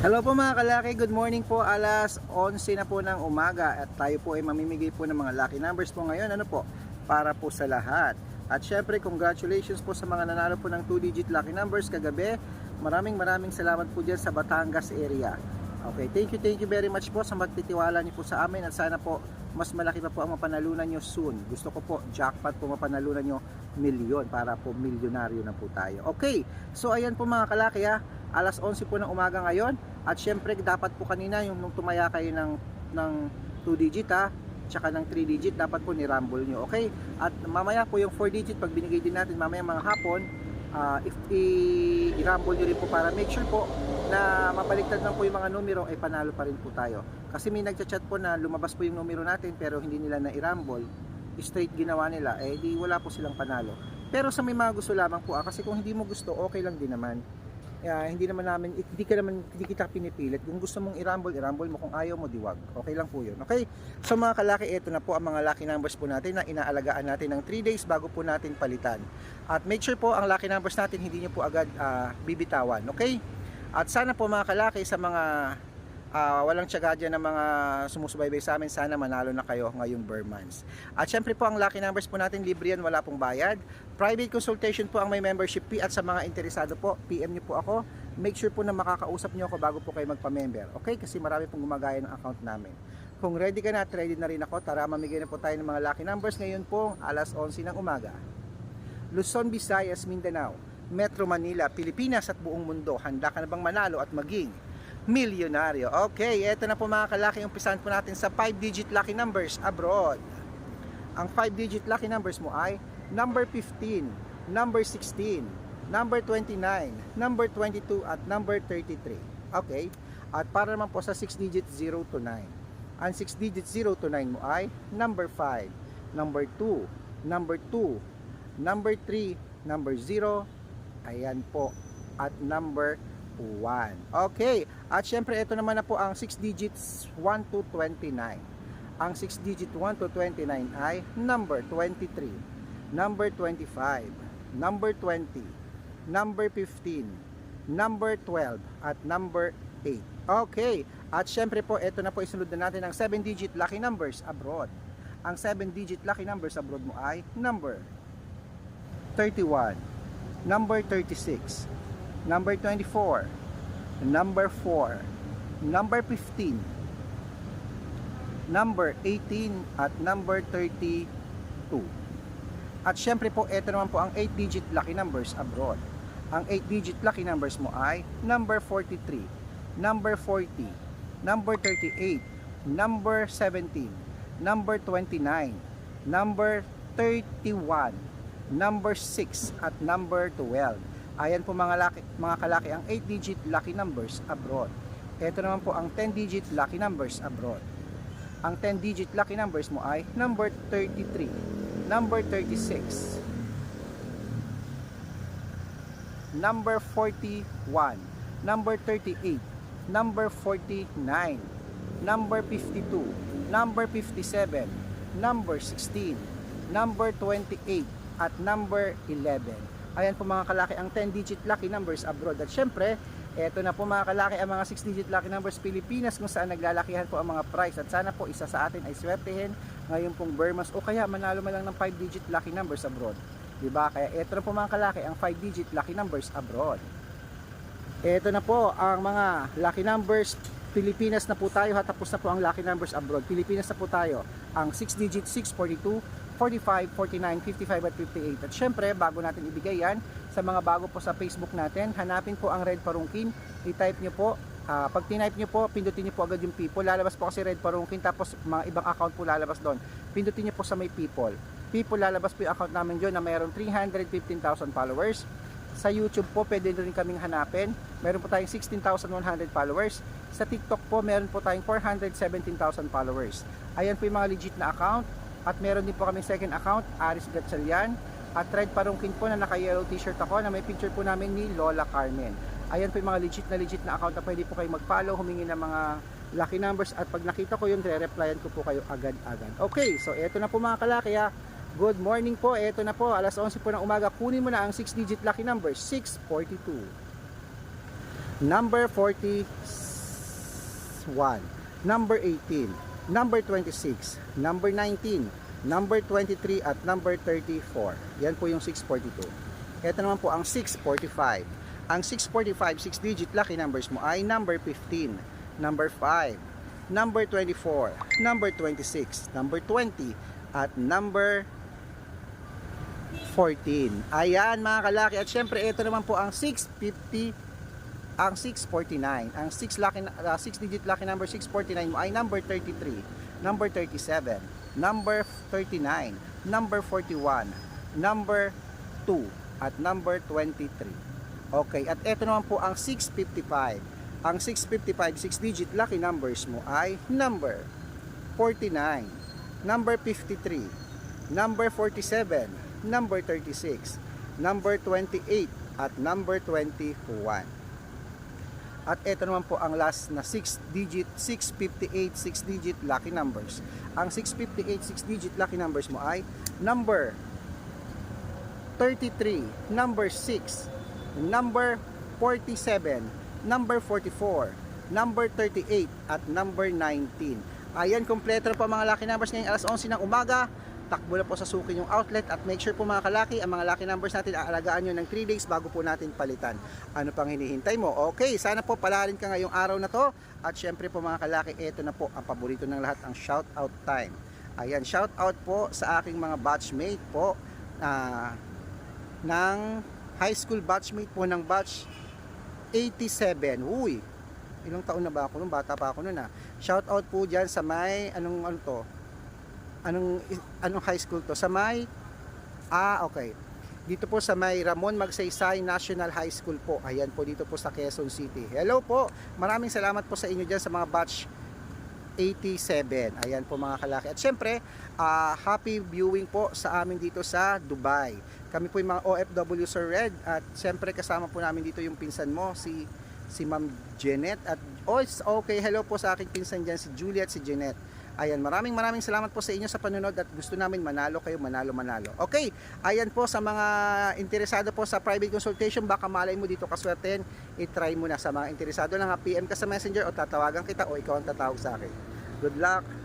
Hello po mga kalaki, good morning po. Alas 11 na po ng umaga at tayo po ay mamimigay po ng mga lucky numbers po ngayon. Ano po? Para po sa lahat. At syempre, congratulations po sa mga nanalo po ng 2-digit lucky numbers kagabi. Maraming maraming salamat po dyan sa Batangas area. Okay, thank you, thank you very much po sa magtitiwala niyo po sa amin at sana po mas malaki pa po ang mapanalunan nyo soon. Gusto ko po, jackpot po mapanalunan nyo milyon para po milyonaryo na po tayo. Okay, so ayan po mga kalaki ha, alas 11 po ng umaga ngayon at syempre dapat po kanina yung nung tumaya kayo ng, ng 2 digit ha, tsaka ng 3 digit dapat po ni-rumble nyo. Okay, at mamaya po yung 4 digit pag binigay din natin mamaya mga hapon, ah, if i-rumble nyo rin po para make sure po na mabaliktad lang po yung mga numero ay panalo pa rin po tayo. Kasi may nagchat-chat po na lumabas po yung numero natin pero hindi nila na i-rumble, straight ginawa nila, eh di wala po silang panalo. Pero sa may mga gusto lamang po, ah, kasi kung hindi mo gusto, okay lang din naman. Ah, hindi naman namin, hindi ka naman, hindi kita pinipilit. Kung gusto mong i-rumble, i-rumble mo. Kung ayaw mo, diwag. Okay lang po yun. Okay? So mga kalaki, ito na po ang mga lucky numbers po natin na inaalagaan natin ng 3 days bago po natin palitan. At make sure po ang lucky numbers natin hindi nyo po agad ah, bibitawan. Okay? At sana po mga kalaki sa mga ah, walang tiyaga dyan ng mga sumusubaybay sa amin, sana manalo na kayo ngayong Burmans. At syempre po ang lucky numbers po natin, libre yan, wala pong bayad. Private consultation po ang may membership fee at sa mga interesado po, PM nyo po ako. Make sure po na makakausap nyo ako bago po kayo magpa-member. Okay? Kasi marami pong gumagaya ng account namin. Kung ready ka na at ready na rin ako, tara mamigay na po tayo ng mga lucky numbers ngayon po, alas 11 ng umaga. Luzon, Visayas, Mindanao, Metro Manila, Pilipinas at buong mundo. Handa ka na bang manalo at maging milyonaryo? Okay, eto na po mga kalaki. Umpisahan po natin sa 5-digit lucky numbers abroad. Ang 5-digit lucky numbers mo ay number 15, number 16, number 29, number 22 at number 33. Okay? At para naman po sa 6-digit 0 to 9. Ang 6-digit 0 to 9 mo ay number 5, number 2, number 2, number 3, number 0, ayan po, at number 1. Okay, at syempre ito naman na po ang 6 digits 1 to 29. Ang 6 digit 1 to 29 ay number 23, number 25, number 20, number 15, number 12, at number 8. Okay, at syempre po ito na po isunod na natin ang 7 digit lucky numbers abroad. Ang 7 digit lucky numbers abroad mo ay number 31, number 36, number 24, number 4, number 15, number 18 at number 32. At syempre po, ito naman po ang 8-digit lucky numbers abroad. Ang 8-digit lucky numbers mo ay number 43, number 40, number 38, number 17, number 29, number 31, number 6 at number 12. Ayan po mga, laki, mga kalaki ang 8-digit lucky numbers abroad. Ito naman po ang 10-digit lucky numbers abroad. Ang 10-digit lucky numbers mo ay number 33, number 36, number 41, number 38, number 49, number 52, number 57, number 16, number 28, at number 11. Ayan po mga kalaki ang 10-digit lucky numbers abroad. At syempre, eto na po mga kalaki ang mga 6-digit lucky numbers Pilipinas kung saan naglalakihan po ang mga price. At sana po isa sa atin ay swertehin ngayon pong Burmas o kaya manalo man lang ng 5-digit lucky numbers abroad. Diba? Kaya eto na po mga kalaki ang 5-digit lucky numbers abroad. Eto na po ang mga lucky numbers Pilipinas na po tayo ha tapos na po ang lucky numbers abroad. Pilipinas na po tayo. Ang 6 digit 642, 45, 49, 55 at 58. At syempre, bago natin ibigay yan, sa mga bago po sa Facebook natin, hanapin po ang Red Parungkin, i-type nyo po, Ah, pag tinype nyo po, pindutin nyo po agad yung people, lalabas po kasi Red Parungkin, tapos mga ibang account po lalabas doon. Pindutin nyo po sa may people. People, lalabas po yung account namin dyan na mayroong 315,000 followers. Sa YouTube po, pwede rin kaming hanapin. Meron po tayong 16,100 followers. Sa TikTok po, meron po tayong 417,000 followers. Ayan po yung mga legit na account. At meron din po kami second account, Aris Gatchalian. At Red Parungkin po na naka-yellow t-shirt ako na may picture po namin ni Lola Carmen. Ayan po yung mga legit na legit na account na pwede po kayo mag-follow, humingi ng mga lucky numbers at pag nakita ko yun, re-replyan ko po kayo agad-agad. Okay, so eto na po mga kalaki ha. Good morning po, eto na po, alas 11 po ng umaga, kunin mo na ang 6-digit lucky number, 642. Number 46, 1, number 18, number 26, number 19, number 23 at number 34. Yan po yung 642. Ito naman po ang 645. Ang 645, 6 digit lucky numbers mo ay number 15, number 5, number 24, number 26, number 20 at number 14. Ayan mga kalaki at syempre ito naman po ang 650 ang 649. Ang 6 lucky 6 digit lucky number 649 mo ay number 33, number 37, number 39, number 41, number 2 at number 23. Okay, at ito naman po ang 655. Ang 655 6 digit lucky numbers mo ay number 49, number 53, number 47, number 36, number 28 at number 21. At ito naman po ang last na 6 digit, 658 6 digit lucky numbers. Ang 658 6 digit lucky numbers mo ay number 33, number 6, number 47, number 44, number 38 at number 19. Ayan, kompleto na po mga lucky numbers ngayong alas 11 ng umaga. Takbo na po sa suki yung outlet at make sure po mga kalaki, ang mga lucky numbers natin aalagaan nyo ng 3 days bago po natin palitan. Ano pang hinihintay mo? Okay, sana po palarin ka ngayong araw na to. At syempre po mga kalaki, ito na po ang paborito ng lahat, ang shout out time. Ayan, shout out po sa aking mga batchmate po ah, ng high school batchmate po ng batch 87. Uy, ilang taon na ba ako nung bata pa ako noon ah. Shout out po diyan sa may anong ano to? Anong anong high school to? Sa may Ah, okay. Dito po sa may Ramon Magsaysay National High School po. Ayan po dito po sa Quezon City. Hello po. Maraming salamat po sa inyo diyan sa mga batch 87. Ayan po mga kalaki. At syempre, ah, happy viewing po sa amin dito sa Dubai. Kami po yung mga OFW Sir Red at syempre kasama po namin dito yung pinsan mo si si Ma'am Jeanette at oh okay hello po sa aking pinsan diyan si Julie at si Jeanette. Ayan, maraming maraming salamat po sa inyo sa panonood at gusto namin manalo kayo, manalo manalo. Okay, ayan po sa mga interesado po sa private consultation, baka malay mo dito kaswerten, i-try mo na sa mga interesado lang ha, PM ka sa messenger o tatawagan kita o ikaw ang tatawag sa akin. Good luck!